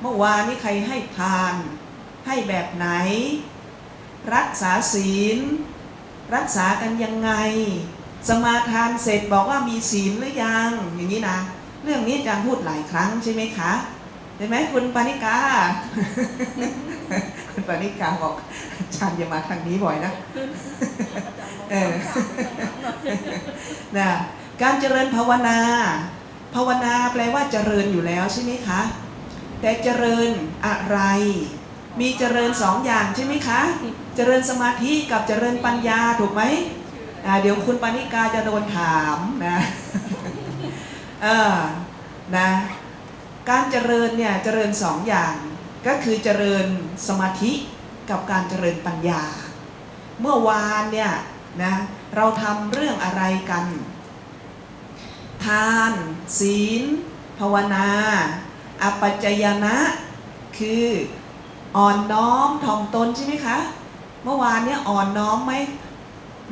เมื่อวานนี้ใครให้ทาน ให้แบบไหน รักษาศีล รักษากันยังไง สมาทานเสร็จบอกว่ามีศีลหรือยัง อย่างนี้นะ เรื่องนี้อาจารย์พูดหลายครั้งใช่ไหมคะเห็นไหมคุณปานิกา คุณปานิกาบอกอาจารย์อย่ามาทางนี้บ่อยนะเออนะการเจริญภาวนา ภาวนาแปลว่าเจริญอยู่แล้วใช่ไหมคะ แต่เจริญอะไร มีเจริญสองอย่างใช่ไหมคะ เจริญสมาธิกับเจริญปัญญาถูกไหมเดี๋ยวคุณปานิกาจะโดนถามนะเออนะการเจริญเนี่ยเจริญสองอย่างก็คือเจริญสมาธิกับการเจริญปัญญา เมื่อวานเนี่ยนะเราทำเรื่องอะไรกัน ทาน ศีล ภาวนา อปัจจยนะคืออ่อนน้อมถ่อมตนใช่ไหมคะ เมื่อวานเนี่ยอ่อนน้อมไหม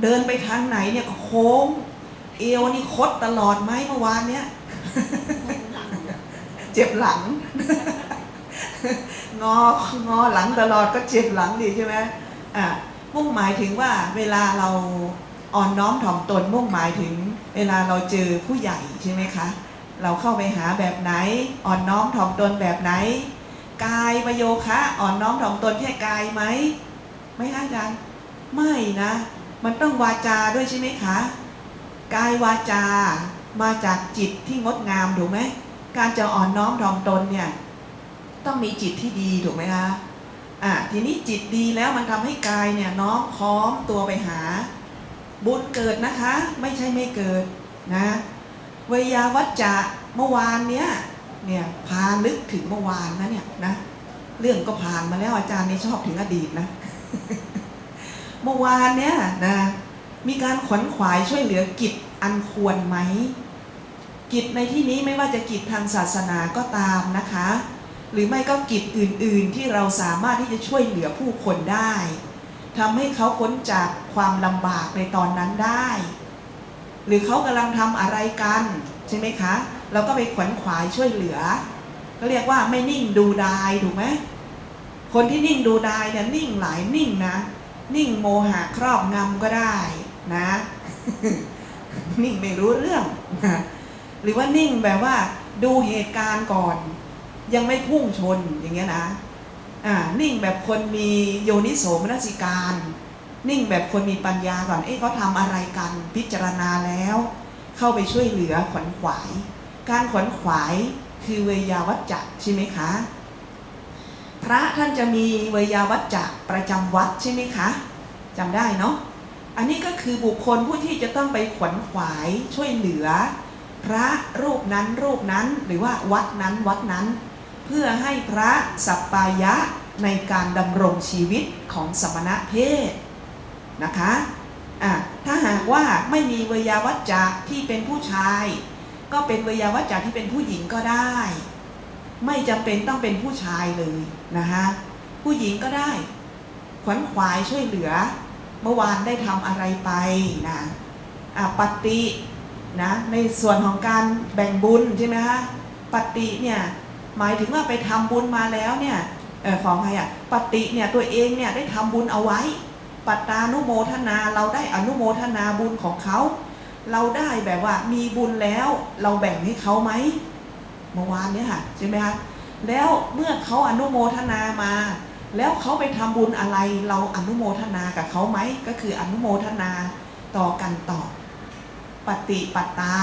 เดินไปทางไหนเนี่ยโค้ง เอวนี่คดตลอดไหมเมื่อวานเนี่ยเจ็บหลัง งองอหลังตลอดก็เจ็บหลังดีใช่ไหมอะมุ่งหมายถึงว่าเวลาเราอ่อนน้อมถ่อมตนมุ่งหมายถึง เวลาเราเจอผู้ใหญ่ใช่ไหมคะ เราเข้าไปหาแบบไหน อ่อนน้อมถ่อมตนแบบไหน กายประโยคะ อ่อนน้อมถ่อมตนแค่กายไหมไม่คะอาจารย์ไม่นะ มันต้องวาจาด้วยใช่ไหมคะกายวาจามาจากจิตที่งดงามถูกไหมการจะอ่อนน้อมถ่อมตนเนี่ยต้องมีจิตที่ดีถูกไหมคะอะทีนี้จิตดีแล้วมันทำให้กายเนี่ยน้อมค้อมตัวไปหา บุญเกิดนะคะ ไม่ใช่ไม่เกิดนะ วยาวัจจะเมื่อวานเนี้ยเนี่ยพาลึกถึงเมื่อวานนะเนี่ยนะเรื่องก็ผ่านมาแล้วอาจารย์นี่ชอบถึงอดีตนะ เมื่อวานเนี้ยนะมีการขวนขวายช่วยเหลือกิจอันควรไหม กิจในที่นี้ไม่ว่าจะกิจทางศาสนาก็ตามนะคะ หรือไม่ก็กิจอื่น ๆ ที่เราสามารถที่จะช่วยเหลือผู้คนได้ทำให้เขาพ้นจากความลำบากในตอนนั้นได้ หรือเขากำลังทำอะไรกัน ใช่ไหมคะ เราก็ไปขวนขวายช่วยเหลือ ก็เรียกว่าไม่นิ่งดูดายถูกไหมคนที่นิ่งดูดายเนี่ยนิ่งหลายนิ่งนะ นิ่งโมหะครอบงำก็ได้นะ นิ่งไม่รู้เรื่องนะหรือว่านิ่งแบบว่าดูเหตุการณ์ก่อน ยังไม่พุ่งชนอย่างเงี้ยนะอ่านิ่งแบบคนมีโยนิโสมนสิการ นิ่งแบบคนมีปัญญาก่อน เอ๊ะเขาทำอะไรกันพิจารณาแล้ว เข้าไปช่วยเหลือขวนขวาย การขวนขวายคือเวยาวัจจะใช่ไหมคะ พระท่านจะมีเวยาวัจจะประจำวัดใช่ไหมคะจำได้เนาะอันนี้ก็คือบุคคลผู้ที่จะต้องไปขวนขวายช่วยเหลือ พระรูปนั้นรูปนั้นหรือว่าวัดนั้นวัดนั้น เพื่อให้พระสัปปายะในการดำรงชีวิตของสมณะเพศ นะคะะถ้าหากว่าไม่มีเวยาวัจจะที่เป็นผู้ชาย ก็เป็นเวยาวัจจะที่เป็นผู้หญิงก็ได้ ไม่จำเป็นต้องเป็นผู้ชายเลยนะคะผู้หญิงก็ได้ขวนขวายช่วยเหลือ เมื่อวานได้ทำอะไรไปนะะปฏินะในส่วนของการแบ่งบุญใช่ไหมคะปฏิเนี่ยหมายถึงว่าไปทำบุญมาแล้วเนี่ยออของใครอะปฏิเนี่ยตัวเองเนี่ยได้ทำบุญเอาไว้ ปัตตานุโมทนา เราได้อนุโมทนาบุญของเขา เราได้แบบว่ามีบุญแล้วเราแบ่งให้เขาไหมเมื่อวานเนี่ยค่ะใช่ไหมคะแล้วเมื่อเขาอนุโมทนามา แล้วเขาไปทำบุญอะไร เราอนุโมทนากับเขาไหมก็คืออนุโมทนาต่อกันต่อ ปฏิปัตตา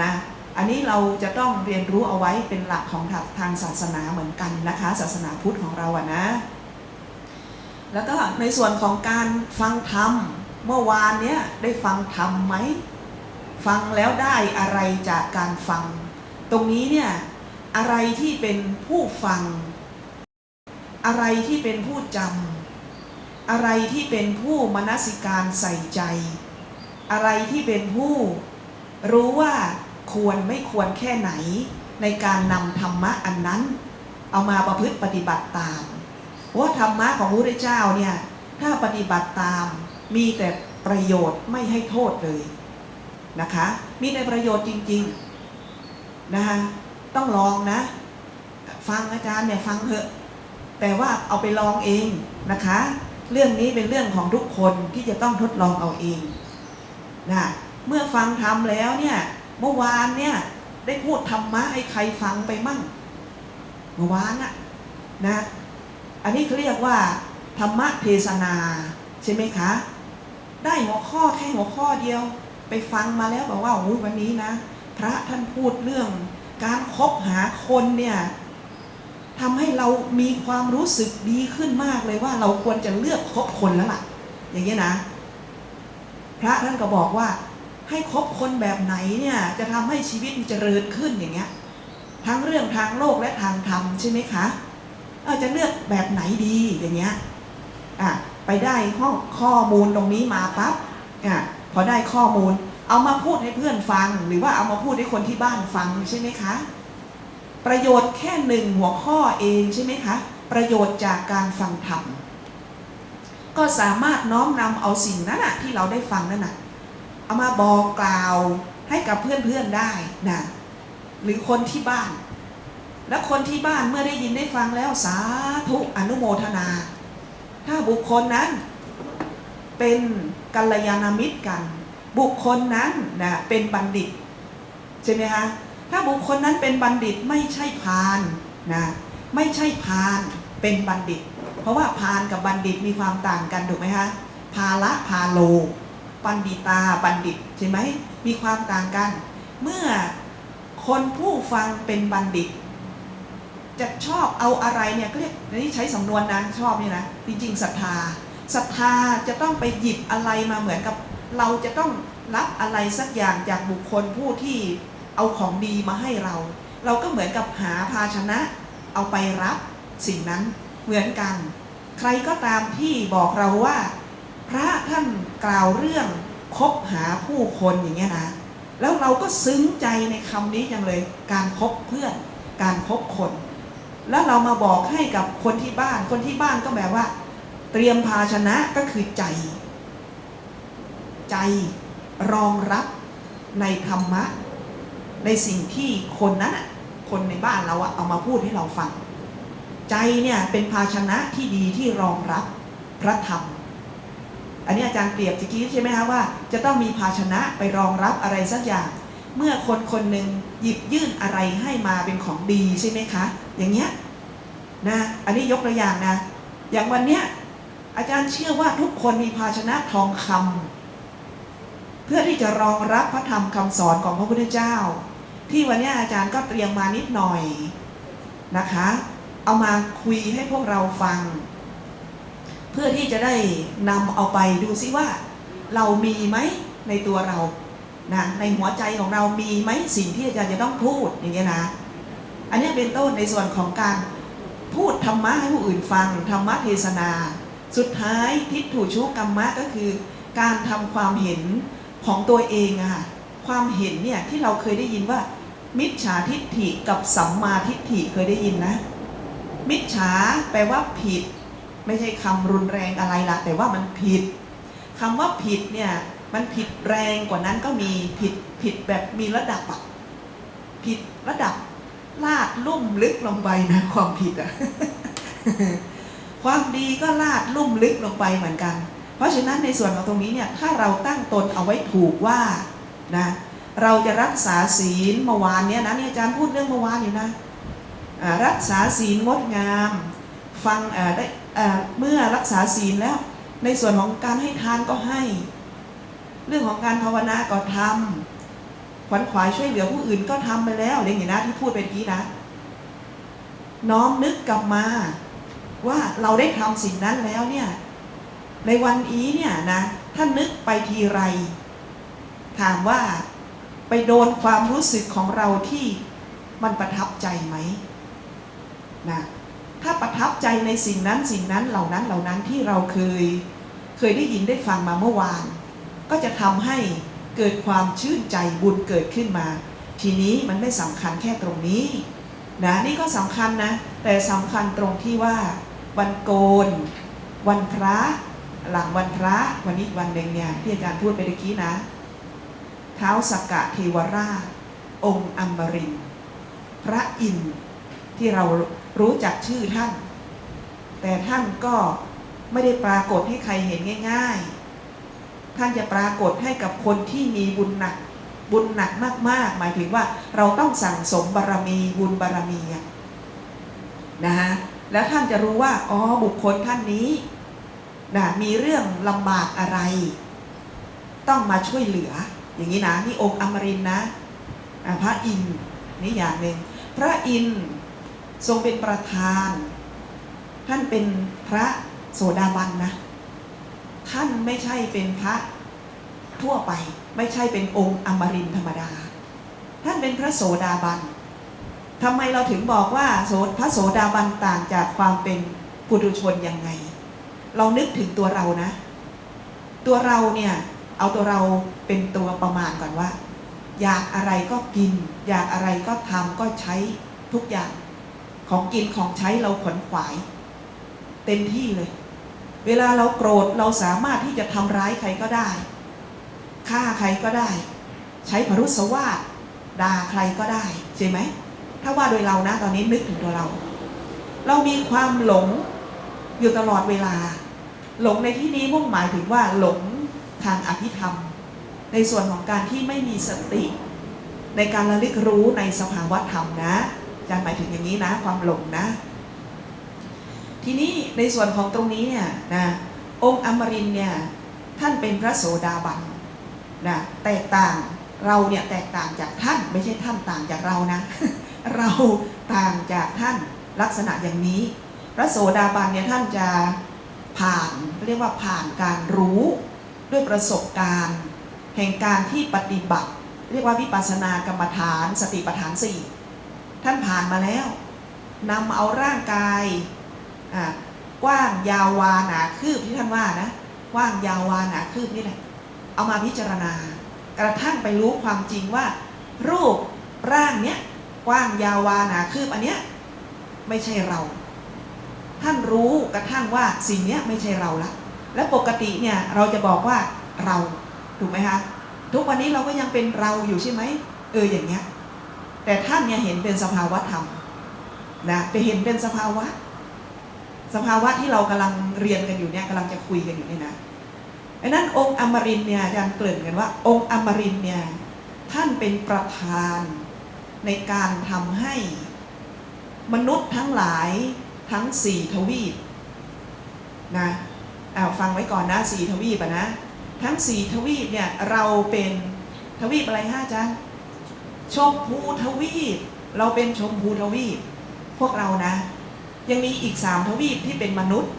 นะอันนี้เราจะต้องเรียนรู้เอาไว้เป็นหลักของทางศาสนาเหมือนกันนะคะ ศาสนาพุทธของเราอะนะ แล้วก็ในส่วนของการฟังธรรม เมื่อวานเนี้ยได้ฟังธรรมไหม ฟังแล้วได้อะไรจากการฟัง ตรงนี้เนี่ยอะไรที่เป็นผู้ฟัง อะไรที่เป็นผู้จำอะไรที่เป็นผู้มนสิการใส่ใจ อะไรที่เป็นผู้รู้ว่าควรไม่ควรแค่ไหนในการนำธรรมะอันนั้น เอามาประพฤติปฏิบัติตาม ว่าธรรมะของพระพุทธเจ้าเนี่ยถ้าปฏิบัติตามมีแต่ประโยชน์ไม่ให้โทษเลยนะคะ มีแต่ประโยชน์จริงๆนะคะต้องลองนะ ฟังอาจารย์เนี่ยฟังเถอะแต่ว่าเอาไปลองเองนะคะ เรื่องนี้เป็นเรื่องของทุกคนที่จะต้องทดลองเอาเองนะเมื่อฟังทำแล้วเนี่ยเมื่อวานเนี่ยได้พูดธรรมะให้ใครฟังไปมั่งเมื่อวานอะนะ อันนี้เขาเรียกว่าธรรมะเทศนาใช่ไหมคะ ได้หัวข้อแค่หัวข้อเดียว ไปฟังมาแล้วบอกว่าโอ้ยวันนี้นะ พระท่านพูดเรื่อง การคบหาคนเนี่ยทำให้เรามีความรู้สึกดีขึ้นมากเลยว่าเราควรจะเลือกคบคนแล้วล่ะ อย่างนี้ยนะ พระท่านก็บอกว่า ให้คบคนแบบไหนเนี่ยจะทำให้ชีวิตมันเจริญขึ้นอย่างเงี้ยทั้งเรื่องทางโลกและทางธรรมใช่ไหมคะ เออจะเลือกแบบไหนดีอย่างเงี้ยอะไปได้ข้อข้อมูลตรงนี้มาปั๊บอะพอได้ข้อมูล เอามาพูดให้เพื่อนฟัง หรือว่าเอามาพูดให้คนที่บ้านฟังใช่ไหมคะ ประโยชน์แค่หนึ่งหัวข้อเองใช่ไหมคะ ประโยชน์จากการฟังธรรมก็สามารถน้อมนำเอาสิ่งนั้นนะที่เราได้ฟังนั่นนะเอามาบอกกล่าวให้กับเพื่อนๆได้นะหรือคนที่บ้าน แล้วคนที่บ้านเมื่อได้ยินได้ฟังแล้วสาธุอนุโมทนา ถ้าบุคคลนั้นเป็นกัลยาณมิตรกัน บุคคลนั้นนะเป็นบัณฑิตใช่ไหมคะถ้าบุคคลนั้นเป็นบัณฑิตไม่ใช่พาลนะไม่ใช่พาลเป็นบัณฑิต เพราะว่าพาลกับบัณฑิตมีความต่างกันถูกไหมคะพาละพาโลปัณฑิตาบัณฑิตใช่ไหมมีความต่างกัน เมื่อคนผู้ฟังเป็นบัณฑิต จะชอบเอาอะไรเนี่ยก็เรียกนี่ใช้สำนวนนะชอบนี่นะจริงๆศรัทธาศรัทธาจะต้องไปหยิบอะไรมาเหมือนกับ เราจะต้องรับอะไรสักอย่างจากบุคคลผู้ที่เอาของดีมาให้เรา เราก็เหมือนกับหาภาชนะ เอาไปรับสิ่งนั้นเหมือนกัน ใครก็ตามที่บอกเราว่า พระท่านกล่าวเรื่องคบหาผู้คนอย่างเงี้ยนะแล้วเราก็ซึ้งใจในคำนี้จังเลยการคบเพื่อนการคบคน แล้วเรามาบอกให้กับคนที่บ้าน คนที่บ้านก็แบบว่า เตรียมภาชนะก็คือใจ ใจรองรับในธรรมะ ในสิ่งที่คนนั้นคนในบ้านเราเอามาพูดให้เราฟัง ใจเนี่ยเป็นภาชนะที่ดีที่รองรับพระธรรม อันนี้อาจารย์เปรียบตะกี้ใช่ไหมคะว่า จะต้องมีภาชนะไปรองรับอะไรสักอย่าง เมื่อคนคนหนึ่งหยิบยื่นอะไรให้มาเป็นของดีใช่ไหมคะ อย่างเงี้ยนะอันนี้ยกตัวอย่างนะ อย่างวันเนี้ยอาจารย์เชื่อว่าทุกคนมีภาชนะทองคำเพื่อที่จะรองรับพระธรรมคำสอนของพระพุทธเจ้า ที่วันเนี้ยอาจารย์ก็เตรียมมานิดหน่อยนะคะ เอามาคุยให้พวกเราฟัง เพื่อที่จะได้นำเอาไปดูซิว่า เรามีไหมในตัวเรา นะในหัวใจของเรามีไหมสิ่งที่อาจารย์จะต้องพูดอย่างเงี้ยนะ อันนี้เป็นต้นในส่วนของการพูดธรรมะให้ผู้อื่นฟังธรรมะเทศนา สุดท้ายทิฏฐุชุกรรมะก็คือ การทำความเห็นของตัวเองอะค่ะความเห็นเนี่ยที่เราเคยได้ยินว่า มิจฉาทิฏฐิกับสัมมาทิฏฐิเคยได้ยินนะ มิจฉาแปลว่าผิด ไม่ใช่คำรุนแรงอะไรละแต่ว่ามันผิดคำว่าผิดเนี่ย มันผิดแรงกว่านั้นก็มีผิดผิดแบบมีระดับอะผิดระดับลาดลุ่มลึกลงไปนะความผิดอะความดีก็ลาดลุ่มลึกลงไปเหมือนกัน เพราะฉะนั้นในส่วนของตรงนี้เนี่ยถ้าเราตั้งตนเอาไว้ถูกว่านะเราจะรักษาศีลเมื่อวานเนี่ยนะนี่อาจารย์พูดเรื่องเมื่อวานอยู่นะรักษาศีลงดงาม ฟังได้เมื่อรักษาศีลแล้ว ในส่วนของการให้ทานก็ให้ เรื่องของการภาวนาก็ทำขวัญขวายช่วยเหลือผู้อื่นก็ทำไปแล้วอะไรอย่างนี้นะที่พูดไปกี้นะ น้อมนึกกลับมา ว่าเราได้ทำสิ่งนั้นแล้วเนี่ย ในวันนี้เนี่ยนะถ้านึกไปทีไร ถามว่าไปโดนความรู้สึกของเราที่มันประทับใจไหมนะถ้าประทับใจในสิ่งนั้นสิ่งนั้นเหล่านั้นเหล่านั้นที่เราเคย เคยได้ยินได้ฟังมาเมื่อวาน ก็จะทำให้เกิดความชื่นใจบุญเกิดขึ้นมา ทีนี้มันไม่สำคัญแค่ตรงนี้นะนี่ก็สำคัญนะ แต่สำคัญตรงที่ว่า วันโกน วันพระ หลังวันพระวันนี้วันหนึ่งเนี่ยที่อาจารย์พูดไปเมื่อกี้นะ เท้าสกกะเทวราช องค์อมรินพระอินทร์ที่เรารู้จักชื่อท่าน แต่ท่านก็ไม่ได้ปรากฏให้ใครเห็นง่าย ๆ ท่านจะปรากฏให้กับคนที่มีบุญหนัก บุญหนักมาก ๆ หมายถึงว่าเราต้องสั่งสมบารมีบุญบารมีนะฮะแล้วท่านจะรู้ว่าอ๋อบุคคลท่านนี้นะมีเรื่องลำบากอะไร ต้องมาช่วยเหลือ อย่างนี้นะนี่องค์อมรินนะพระอินนี่อย่างหนึ่งพระอินทรงเป็นประธาน ท่านเป็นพระโสดาบันนะ ท่านไม่ใช่เป็นพระทั่วไป ไม่ใช่เป็นองค์อมรินธรรมดา ท่านเป็นพระโสดาบันทำไมเราถึงบอกว่าโสพระโสดาบันต่างจากความเป็นปุถุชนยังไง เรานึกถึงตัวเรานะ ตัวเราเนี่ย เอาตัวเราเป็นตัวประมาณก่อนว่า อยากอะไรก็กิน อยากอะไรก็ทำก็ใช้ทุกอย่าง ของกินของใช้เราขนขวาย เต็มที่เลย เวลาเราโกรธเราสามารถที่จะทำร้ายใครก็ได้ฆ่าใครก็ได้ ใช้พรุษวาทด่าใครก็ได้ใช่ไหมถ้าว่าโดยเรานะตอนนี้นึกถึงตัวเรา เรามีความหลงอยู่ตลอดเวลา หลงในที่นี้มุ่งหมายถึงว่าหลงทางอภิธรรม ในส่วนของการที่ไม่มีสติ ในการระลึกรู้ในสภาวะธรรมนะอาจารย์หมายถึงอย่างนี้นะ ความหลงนะ ทีนี้ในส่วนของตรงนี้เนี่ยนะองค์อมรินเนี่ยท่านเป็นพระโสดาบันนะแตกต่างเราเนี่ยแตกต่างจากท่านไม่ใช่ท่านต่างจากเรานะ เราต่างจากท่านลักษณะอย่างนี้ พระโสดาบันเนี่ยท่านจะผ่านเรียกว่าผ่านการรู้ด้วยประสบการณ์ แห่งการที่ปฏิบัติ เรียกว่าวิปัสสนากรรมฐาน สติปัฏฐานสี่ท่านผ่านมาแล้วนำเอาร่างกาย กว้างยาววาหนาคืบที่ท่านว่านะกว้างยาววาหนาคืบนี่แหละ เอามาพิจารณา กระทั่งไปรู้ความจริงว่า รูปร่างเนี้ยกว้างยาววาหนาคืบอันเนี้ยไม่ใช่เรา ท่านรู้กระทั่งว่าสิ่งเนี้ยไม่ใช่เราละและปกติเนี่ยเราจะบอกว่าเราถูกไหมคะทุกวันนี้เราก็ยังเป็นเราอยู่ใช่ไหมเอออย่างเงี้ยแต่ท่านเนี่ยเห็นเป็นสภาวะธรรมนะไปเห็นเป็นสภาวะ สภาวะที่เรากำลังเรียนกันอยู่เนี่ยกำลังจะคุยกันอยู่เนี่ยนะไอ้นั้นองค์อมรินเนี่ยอาจารย์เกริ่นกันว่า องค์อมรินเนี่ยท่านเป็นประธานในการทำให้มนุษย์ทั้งหลายทั้งสี่ทวีปนะเอ้าฟังไว้ก่อนนะสี่ทวีปะนะ ทั้งสี่ทวีปเนี่ยเราเป็นทวีปอะไรฮะอาจารย์ชมพูทวีป เราเป็นชมพูทวีป พวกเรานะ ยังมีอีกสามทวีปที่เป็นมนุษย์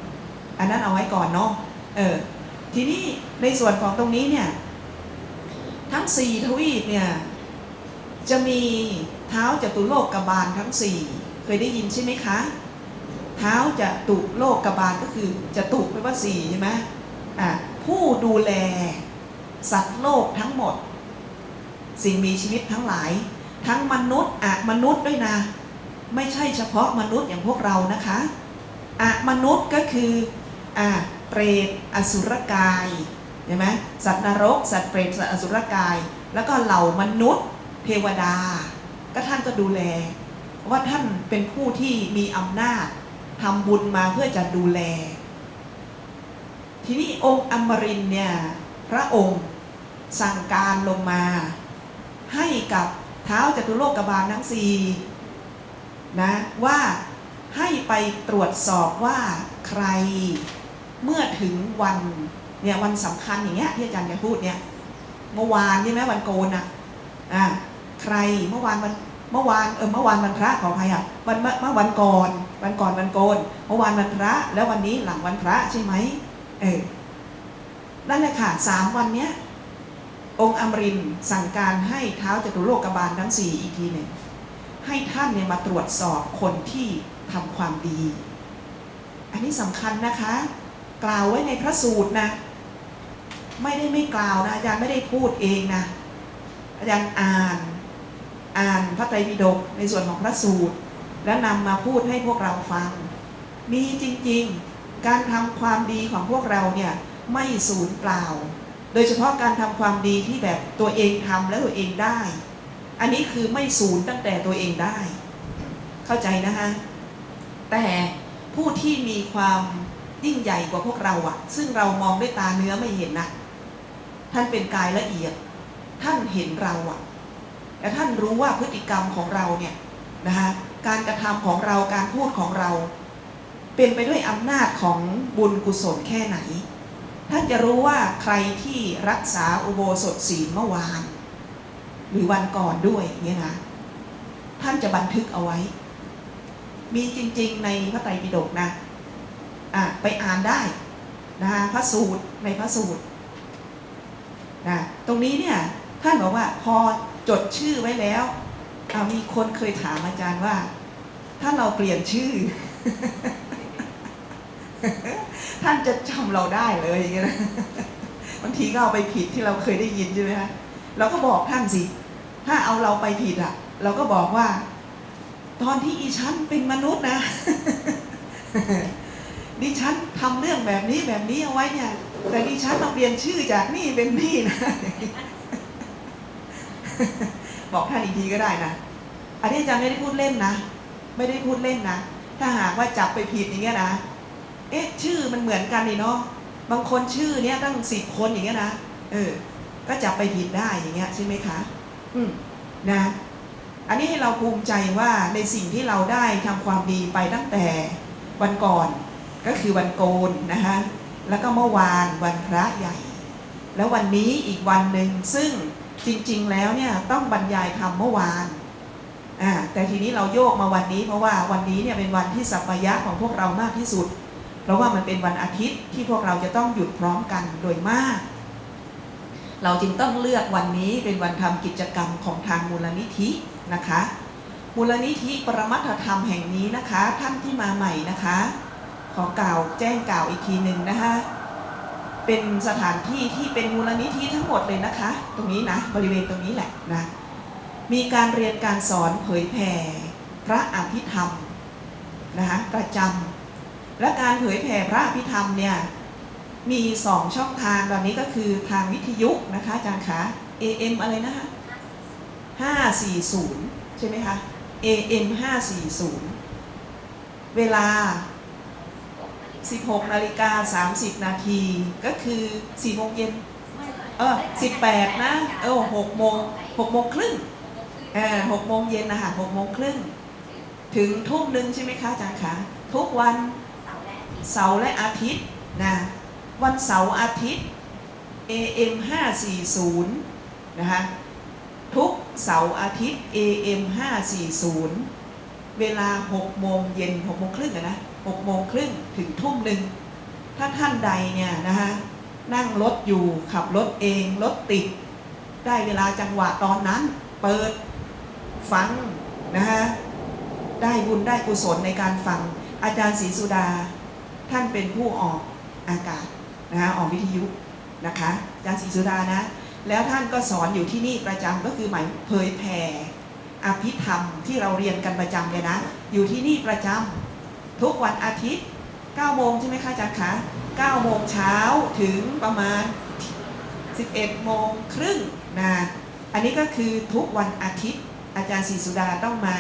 อันนั้นเอาไว้ก่อนเนาะเออทีนี้ในส่วนของตรงนี้เนี่ยทั้งสี่ทวีปเนี่ยจะมีเท้าจตุโลกกบาลทั้งสี่เคยได้ยินใช่ไหมคะเท้าจะตุโลกกบาลก็คือจะตุแปลว่าสี่ใช่ไหมอะผู้ดูแลสัตว์โลกทั้งหมด สิ่งมีชีวิตทั้งหลาย ทั้งมนุษย์อะมนุษย์ด้วยนะ ไม่ใช่เฉพาะมนุษย์อย่างพวกเรานะคะอะมนุษย์ก็คืออะเปรตอสุรกายเห็นไหมสัตว์นรก สัตว์เปรตสัตว์อสุรกาย แล้วก็เหล่ามนุษย์ เทวดา ก็ท่านก็ดูแล ว่าท่านเป็นผู้ที่มีอำนาจทำบุญมาเพื่อจะดูแล ทีนี้องค์อมรินเนี่ยพระองค์สั่งการลงมา ให้กับเท้าจตุโลกบาลทั้งสี่ นะว่าให้ไปตรวจสอบว่าใครเมื่อถึงวันเนี่ยวันสำคัญอย่างเงี้ยที่อาจารย์จะพูดเนี่ยเมื่อวานใช่ไหมวันโกนอะอ่าใครเมื่อวานวันเมื่อวานเออเมื่อวานวันพระขออภัยอะวันเมื่อวันก่อน วันก่อนวันโกน เมื่อวานวันพระ แล้ววันนี้หลังวันพระใช่ไหมเออนั่นแหละค่ะสามวันเนี้ยองค์อมรินสั่งการให้เท้าจตุโลกบาลทั้งสี่อีกทีหนึ่ง ให้ท่านเนี่ยมาตรวจสอบคนที่ทำความดี อันนี้สำคัญนะคะ กล่าวไว้ในพระสูตรนะ ไม่ได้ไม่กล่าวนะอาจารย์ไม่ได้พูดเองนะอาจารย์อ่านอ่านพระไตรปิฎกในส่วนของพระสูตร แล้วนำมาพูดให้พวกเราฟัง มีจริงๆ การทำความดีของพวกเราเนี่ยไม่สูญเปล่า โดยเฉพาะการทำความดีที่แบบตัวเองทำแล้วตัวเองได้ อันนี้คือไม่สูญตั้งแต่ตัวเองได้ เข้าใจนะคะแต่ผู้ที่มีความยิ่งใหญ่กว่าพวกเราอะซึ่งเรามองด้วยตาเนื้อไม่เห็นนะท่านเป็นกายละเอียด ท่านเห็นเราอะและท่านรู้ว่าพฤติกรรมของเราเนี่ยนะคะการกระทำของเราการพูดของเรา เป็นไปด้วยอำนาจของบุญกุศลแค่ไหน ท่านจะรู้ว่าใครที่รักษาอุโบสถศีลเมื่อวาน หรือวันก่อนด้วยเนี่ยนะท่านจะบันทึกเอาไว้ มีจริงๆในพระไตรปิฎกนะอะไปอ่านได้นะคะพระสูตรในพระสูตรนะตรงนี้เนี่ยท่านบอกว่าพอจดชื่อไว้แล้วอะมีคนเคยถามอาจารย์ว่า ถ้าเราเปลี่ยนชื่อ ท่านจะจำเราได้เลยอย่างเงี้ยนะบางทีก็เอาไปผิดที่เราเคยได้ยินใช่ไหมคะ เราก็บอกท่านสิ ถ้าเอาเราไปผิดอะเราก็บอกว่า ตอนที่อีฉันเป็นมนุษย์นะ ดิฉันทำเรื่องแบบนี้แบบนี้เอาไว้เนี่ย แต่ดิฉันต้องเปลี่ยนชื่อจากนี่เป็นนี่นะ บอกท่านอีกทีก็ได้นะ อันนี้อาจารย์ไม่ได้พูดเล่นนะ ไม่ได้พูดเล่นนะ ถ้าหากว่าจับไปผิดอย่างเงี้ยนะ เอ๊ะ ชื่อมันเหมือนกันนี่เนาะ บางคนชื่อเนี้ยตั้งสิบคนอย่างเงี้ยนะ เออ ก็จับไปผิดได้อย่างเงี้ยใช่ไหมคะ อืมนะ อันนี้ให้เราภูมิใจว่าในสิ่งที่เราได้ทำความดีไปตั้งแต่วันก่อนก็คือวันโกนนะคะแล้วก็เมื่อวานวันพระใหญ่ แล้ววันนี้อีกวันหนึ่งซึ่งจริงๆแล้วเนี่ยต้องบรรยายธรรมเมื่อวานอ่าแต่ทีนี้เราโยกมาวันนี้ เพราะว่าวันนี้เนี่ยเป็นวันที่สัปยะของพวกเรามากที่สุด เพราะว่ามันเป็นวันอาทิตย์ที่พวกเราจะต้องหยุดพร้อมกันโดยมาก เราจึงต้องเลือกวันนี้เป็นวันทำกิจกรรมของทางมูลนิธินะคะ มูลนิธิปรมัตถธรรมแห่งนี้นะคะ ท่านที่มาใหม่นะคะ ขอกล่าวแจ้งกล่าวอีกทีหนึ่งนะคะเป็นสถานที่ที่เป็นมูลนิธิทั้งหมดเลยนะคะ ตรงนี้นะบริเวณตรงนี้แหละนะมีการเรียนการสอนเผยแผ่พระอภิธรรมนะคะประจำและการเผยแผ่พระอภิธรรมเนี่ย มีสองช่องทางตอนนี้ก็คือทางวิทยุนะคะอาจารย์คะ AM อะไรนะคะ540 ใช่ไหมคะ AM 540 เวลา 16นาฬิกา30 นาทีก็คือ4โมงเย็นเออ18 นะ เออ6โมง6โมงครึ่งเออ6โมงเย็นนะคะ6โมงครึ่ง ถึงทุ่มหนึ่งใช่ไหมคะอาจารย์คะ ทุกวันเสาร์และอาทิตย์นะ วันเสาร์อาทิตย์ AM 540นะคะทุกเสาร์อาทิตย์ AM 540 เวลา 6 โมงเย็น 6 โมงครึ่งอะนะ 6 โมงครึ่งถึงทุ่มหนึ่ง ถ้าท่านใดเนี่ยนะคะนั่งรถอยู่ขับรถเองรถติด ได้เวลาจังหวะตอนนั้น เปิดฟังนะคะได้บุญได้กุศลในการฟังอาจารย์ศรีสุดา ท่านเป็นผู้ออกอากาศ นะคะออกวิทยุนะคะอาจารย์ศรีสุดานะ แล้วท่านก็สอนอยู่ที่นี่ประจำก็คือหมายเผยแผ่อภิธรรมที่เราเรียนกันประจำเลยนะ อยู่ที่นี่ประจำทุกวันอาทิตย์9โมงใช่ไหมคะอาจารย์คะ9โมงเช้าถึงประมาณ 11โมงครึ่งนะอันนี้ก็คือทุกวันอาทิตย์อาจารย์ศรีสุดาต้องมา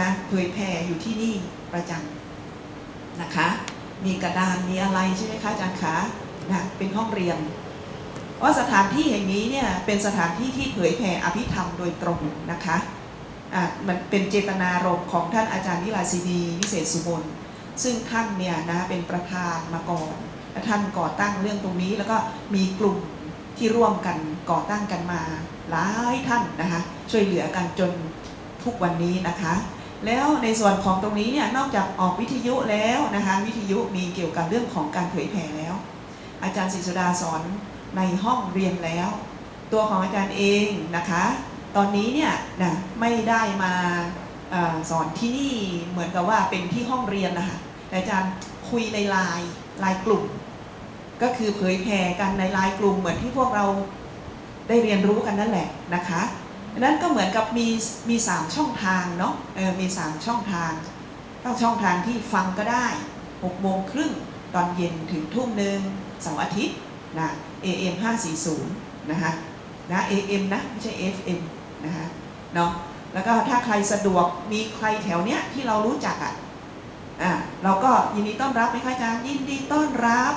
นะเผยแผ่อยู่ที่นี่ประจำนะคะ มีกระดานมีอะไรใช่ไหมคะอาจารย์คะ นะเป็นห้องเรียนว่าสถานที่แห่งนี้เนี่ยเป็นสถานที่ที่เผยแผ่อภิธรรมโดยตรงนะคะอะมันเป็นเจตนารมณ์ของท่านอาจารย์วิลาสินีวิเศษสุบลซึ่งท่านเนี่ยนะเป็นประธานมาก่อนและท่านก่อตั้งเรื่องตรงนี้แล้วก็มีกลุ่มที่ร่วมกันก่อตั้งกันมาหลายท่านนะคะช่วยเหลือกันจนทุกวันนี้นะคะ แล้วในส่วนของตรงนี้เนี่ยนอกจากออกวิทยุแล้วนะคะวิทยุมีเกี่ยวกับเรื่องของการเผยแผ่แล้ว อาจารย์ศิสุดาสอนในห้องเรียนแล้ว ตัวของอาจารย์เองนะคะ ตอนนี้เนี่ยนะไม่ได้มาอสอนที่นี่เหมือนกับว่าเป็นที่ห้องเรียนนะคะแต่อาจารย์คุยในไลน์ไลน์กลุ่ม ก็คือเผยแผ่กันในไลน์กลุ่มเหมือนที่พวกเราได้เรียนรู้กันนั่นแหละนะคะดังนั้นก็เหมือนกับมีมีสามช่องทางเนาะเออมีสามช่องทางต้องช่องทางที่ฟังก็ได้6โมงครึ่ง ตอนเย็นถึงทุ่มหนึ่งเสาร์อาทิตย์นะ AM 540นะคะนะ AM นะ ไม่ใช่ FM นะคะเนาะแล้วก็ถ้าใครสะดวกมีใครแถวเนี้ยที่เรารู้จักอะอะเราก็ยินดีต้อนรับไหมคะอาจารย์ยินดีต้อนรับ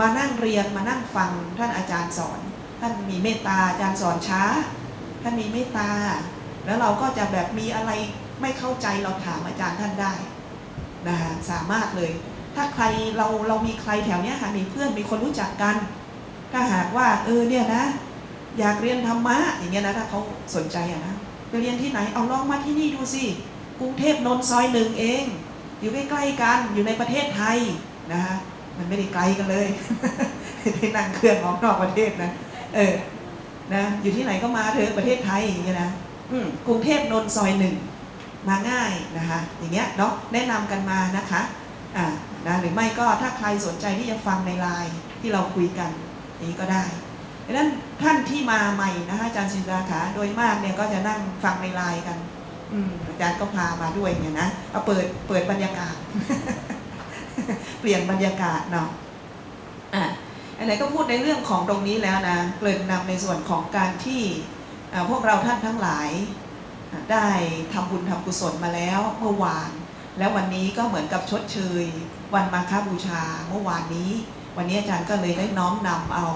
มานั่งเรียนมานั่งฟังท่านอาจารย์สอน ท่านมีเมตตาอาจารย์สอนช้า ท่านมีเมตตา แล้วเราก็จะแบบมีอะไรไม่เข้าใจเราถามอาจารย์ท่านได้นะคะสามารถเลย ถ้าใครเราเรามีใครแถวเนี้ยค่ะมีเพื่อนมีคนรู้จักกัน ถ้าหากว่า เออเนี่ยนะ อยากเรียนธรรมะอย่างเงี้ยนะถ้าเขาสนใจอะนะจะเรียนที่ไหนเอาลองมาที่นี่ดูสิกรุงเทพนนท์ซอยหนึ่งเอง อยู่ใกล้ๆกันอยู่ในประเทศไทยนะคะมันไม่ได้ไกลกันเลยได้นั่งเครื่องออกนอกประเทศนะเออนะอยู่ที่ไหนก็มาเถอะประเทศไทยอย่างเงี้ยนะอืมกรุงเทพนนท์ซอยหนึ่งมาง่ายนะคะอย่างเงี้ยเนาะแนะนำกันมานะคะอ่า นะหรือไม่ก็ถ้าใครสนใจที่จะฟังในไลน์ที่เราคุยกันนี้ก็ได้ดังนั้นท่านที่มาใหม่นะคะอาจารย์ศิลาขาโดยมากเนี่ยก็จะนั่งฟังในไลน์กัน อืมอาจารย์ก็พามาด้วยเนี่ยนะเอาเปิดเปิดบรรยากาศ เปลี่ยนบรรยากาศเนาะอะไหนก็พูดในเรื่องของตรงนี้แล้วนะเกริ่นนำในส่วนของการที่พวกเราท่านทั้งหลายได้ทำบุญทำกุศลมาแล้วเมื่อวาน แล้ววันนี้ก็เหมือนกับชดเชย วันมาฆบูชาเมื่อวานนี้ วันนี้อาจารย์ก็เลยได้น้อมนำเอา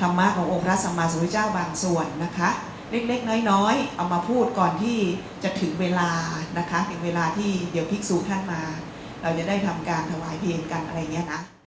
ธรรมะขององค์พระสัมมาสัมพุทธเจ้าบางส่วนนะคะ เล็กๆ น้อยๆ เอามาพูดก่อนที่จะถึงเวลานะคะ ถึงเวลาที่เดี๋ยวภิกษุท่านมา เราจะได้ทำการถวายเพลงกันอะไรเงี้ยนะ